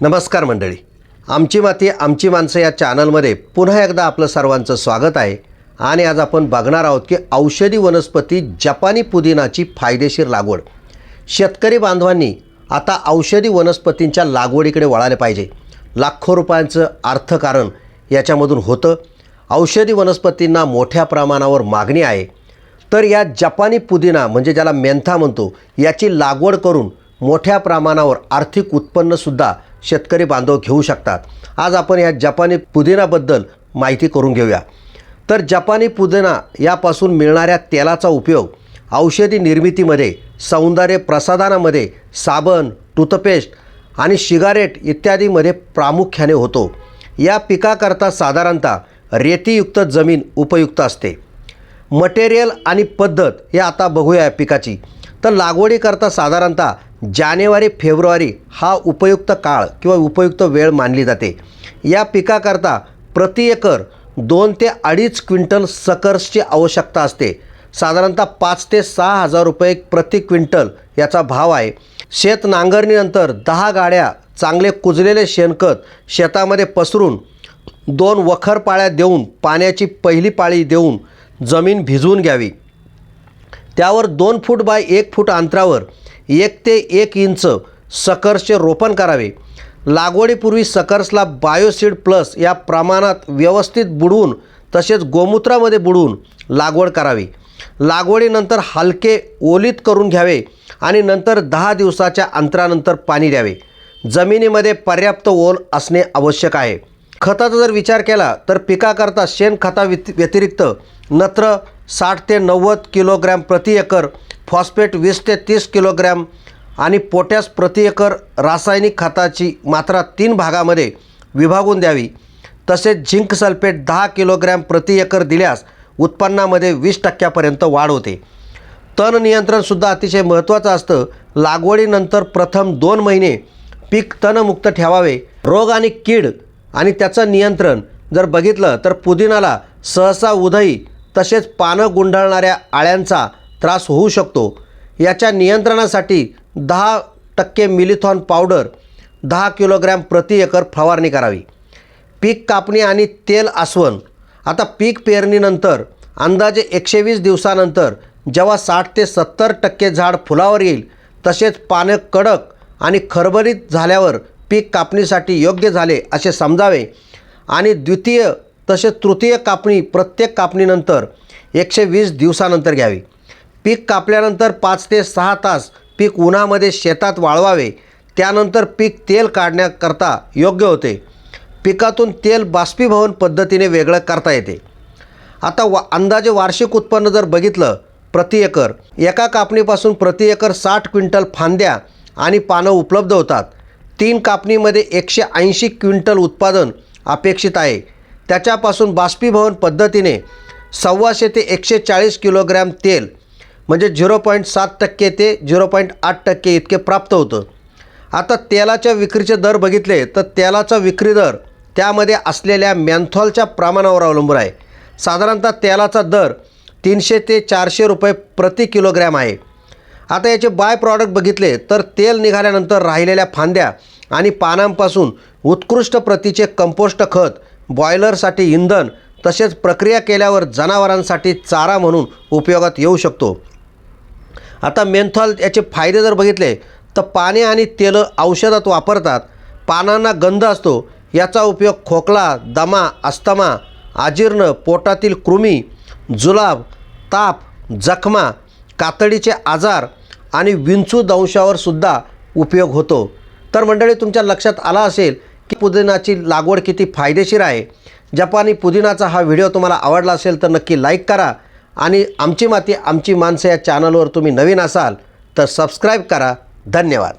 नमस्कार मंडळी. आमची माती आमची माणसं या चॅनलमध्ये पुन्हा एकदा आपलं सर्वांचं स्वागत आहे. आणि आज आपण बघणार आहोत की औषधी वनस्पती जपानी पुदिनाची फायदेशीर लागवड. शेतकरी बांधवांनी आता औषधी वनस्पतींच्या लागवडीकडे वळाले पाहिजे. लाखो रुपयांचं अर्थकारण याच्यामधून होतं. औषधी वनस्पतींना मोठ्या प्रमाणावर मागणी आहे. तर या जपानी पुदिना म्हणजे ज्याला मेंथा म्हणतो याची लागवड करून मोठ्या प्रमाणावर आर्थिक उत्पन्नसुद्धा शेतकरी बांधव घेऊ शकतात. आज आपण या जपानी पुदिनाबद्दल माहिती करून घेऊया. तर जपानी पुदिना यापासून मिळणाऱ्या तेलाचा उपयोग औषधी निर्मितीमध्ये सौंदर्य प्रसाधनामध्ये साबण टूथपेस्ट आणि शिगारेट इत्यादीमध्ये प्रामुख्याने होतो. या पिकाकरता साधारणतः रेतीयुक्त जमीन उपयुक्त असते. मटेरियल आणि पद्धत हे आता बघूया या पिकाची. तर लागवडीकरता साधारणतः जानेवारी फेब्रुवारी हा उपयुक्त काळ किंवा उपयुक्त वेळ मानली जाते. या पिकाकरता प्रति एकर दोन ते अडीच क्विंटल सकर्सची आवश्यकता असते. साधारणतः पाच ते सहा हजार रुपये प्रति क्विंटल याचा भाव आहे. शेत नांगरणीनंतर दहा गाड्या चांगले कुजलेले शेणखत शेतामध्ये पसरून दोन वखर पाळ्या देऊन पाण्याची पहिली पाळी देऊन जमीन भिजवून घ्यावी. त्यावर दोन फूट बाय एक फूट अंतरावर ते एक इंच सकर्सचे रोपण करावे. लागवडीपूर्वी सकर्सला बायोसीड प्लस या प्रमाणात व्यवस्थित बुडवून तसेच गोमूत्रामध्ये बुडवून लागवड करावी. लागवडीनंतर हलके ओलीत करून घ्यावे आणि नंतर दहा दिवसाच्या अंतरानंतर पाणी द्यावे. जमिनीमध्ये पर्याप्त ओल असणे आवश्यक आहे. खताचा जर विचार केला तर पिकाकरता शेणखता वि व्यतिरिक्त नत्र साठ ते नव्वद किलोग्रॅम प्रति एकर फॉस्फेट वीस ते तीस किलोग्रॅम आणि पोटॅश प्रति एकर रासायनिक खताची मात्रा तीन भागामध्ये विभागून द्यावी. तसेच झिंक सल्फेट दहा किलोग्रॅम प्रति एकर दिल्यास उत्पन्नामध्ये वीस टक्क्यापर्यंत वाढ होते. तण नियंत्रणसुद्धा अतिशय महत्त्वाचं असतं. लागवडीनंतर प्रथम दोन महिने पीक तणमुक्त ठेवावे. रोग आणि कीड आणि त्याचं नियंत्रण जर बघितलं तर पुदिनाला सहसा उधई तसेच पानं गुंडाळणाऱ्या आळ्यांचा त्रास होऊ शकतो. याच्या नियंत्रणासाठी दहा टक्के मिलिथॉन पावडर दहा किलोग्रॅम प्रति एकर फवारणी करावी. पीक कापणी आणि तेल आसवण आता पीक पेरणीनंतर अंदाजे एकशे वीस दिवसानंतर जेव्हा साठ ते सत्तर टक्के झाड फुलावर येईल तसेच पानं कडक आणि खरबरीत झाल्यावर पीक कापणीसाठी योग्य झाले असे समजावे. आणि द्वितीय तसेच तृतीय कापणी प्रत्येक कापणीनंतर एकशे वीस दिवसानंतर घ्यावी. पीक कापल्यानंतर पाच ते सहा तास पीक उन्हामध्ये शेतात वाळवावे त्यानंतर पीक तेल काढण्याकरता योग्य होते. पिकातून तेल बाष्पीभवन पद्धतीने वेगळं करता येते. आता वा अंदाजे वार्षिक उत्पन्न जर बघितलं प्रति एकर एका कापणीपासून प्रति एकर साठ क्विंटल फांद्या आणि पानं उपलब्ध होतात. तीन कापणीमध्ये एकशे ऐंशी क्विंटल उत्पादन अपेक्षित आहे. त्याच्यापासून बाष्पीभवन पद्धतीने सव्वाशे ते एकशे चाळीस किलोग्रॅम तेल म्हणजे झिरो पॉईंट सात टक्के ते झिरो पॉईंट आठ टक्के इतके प्राप्त होतं. आता तेलाच्या विक्रीचे दर बघितले तर तेलाचा विक्री दर त्यामध्ये असलेल्या मॅन्थॉलच्या प्रमाणावर अवलंबून आहे. साधारणतः तेलाचा दर तीनशे ते चारशे रुपये प्रति किलोग्रॅम आहे. आता याचे बाय प्रॉडक्ट बघितले तर तेल निघाल्यानंतर राहिलेल्या फांद्या आणि पानांपासून उत्कृष्ट प्रतीचे कंपोस्ट खत बॉयलरसाठी इंधन तसेच प्रक्रिया केल्यावर जनावरांसाठी चारा म्हणून उपयोगात येऊ शकतो. आता मेंथॉल याचे फायदे जर बघितले तर पाणी आणि तेलं औषधात वापरतात. पानांना गंध असतो. याचा उपयोग खोकला दमा अस्थमा आजीर्ण पोटातील कृमी जुलाब ताप जखमा कातडीचे आजार आणि विंचू दंशावर सुद्धा उपयोग होतो. तर मंडळी तुमच्या लक्षात आला असेल की पुदिनाची लागवड किती फायदेशीर आहे. जपानी पुदिनाचा हा व्हिडिओ तुम्हाला आवडला असेल तर नक्की लाईक करा. आणि आमची माती आमची माणसं या चॅनलवर तुम्ही नवीन असाल तर सबस्क्राईब करा. धन्यवाद.